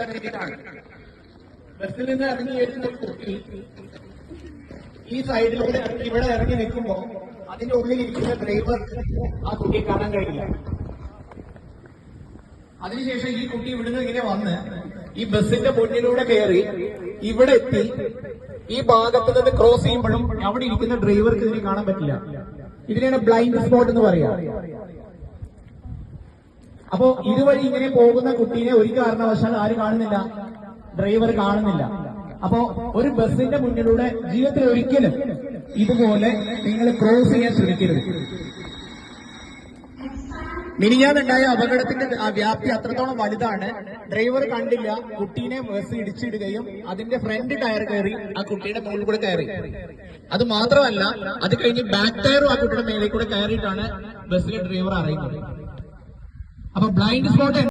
വേണ്ടിയിട്ടാണ്. ബസ്സിൽ നിന്ന് ഇറങ്ങി വരുന്ന ഒരു കുട്ടി ഈ സൈഡിലൂടെ ഇവിടെ ഇറങ്ങി നിൽക്കുമ്പോ അതിന്റെ ഉള്ളിൽ ഇരിക്കുന്ന ഡ്രൈവർ ആ കുട്ടിയെ കാണാൻ കഴിയില്ല. അതിനുശേഷം ഈ കുട്ടി ഇവിടുന്ന് ഇങ്ങനെ വന്ന് ഈ ബസ്സിന്റെ മുന്നിലൂടെ കയറി ഇവിടെ എത്തി. ഈ ഭാഗത്ത് നിന്ന് ക്രോസ് ചെയ്യുമ്പോഴും അവിടെ ഇരിക്കുന്ന ഡ്രൈവർക്ക് ഇതിനെ കാണാൻ പറ്റില്ല. ഇതിനെയാണ് ബ്ലൈൻഡ് സ്പോട്ട് എന്ന് പറയാ. അപ്പോ ഇതുവഴി ഇങ്ങനെ പോകുന്ന കുട്ടീനെ ഒരു കാരണവശാൽ ആര് കാണുന്നില്ല. ഡ്രൈവർ കാണുന്നില്ല. അപ്പോ ഒരു ബസ്സിന്റെ മുന്നിലൂടെ ജീവിതത്തിൽ ഒരിക്കലും ഇതുപോലെ നിങ്ങൾ ക്രോസ് ചെയ്യാൻ ശ്രമിക്കരുത്. മിനിഞ്ഞാന്നുണ്ടായ അപകടത്തിന്റെ വ്യാപ്തി അത്രത്തോളം വലുതാണ്. ഡ്രൈവർ കണ്ടില്ല. കുട്ടീനെ ബസ് ഇടിച്ചിടുകയും അതിന്റെ ഫ്രണ്ട് ടയർ കയറി ആ കുട്ടിയുടെ മുകളിൽ കൂടെ കയറി. അത് മാത്രമല്ല അത് കഴിഞ്ഞ് ബാക്ക് ടയറും ആ കുട്ടിയുടെ മേലെ കൂടെ കയറിയിട്ടാണ് ബസ്സിലെ ഡ്രൈവർ അറിയുന്നത്. അപ്പൊ ബ്ലൈൻഡ് സ്പോട്ട്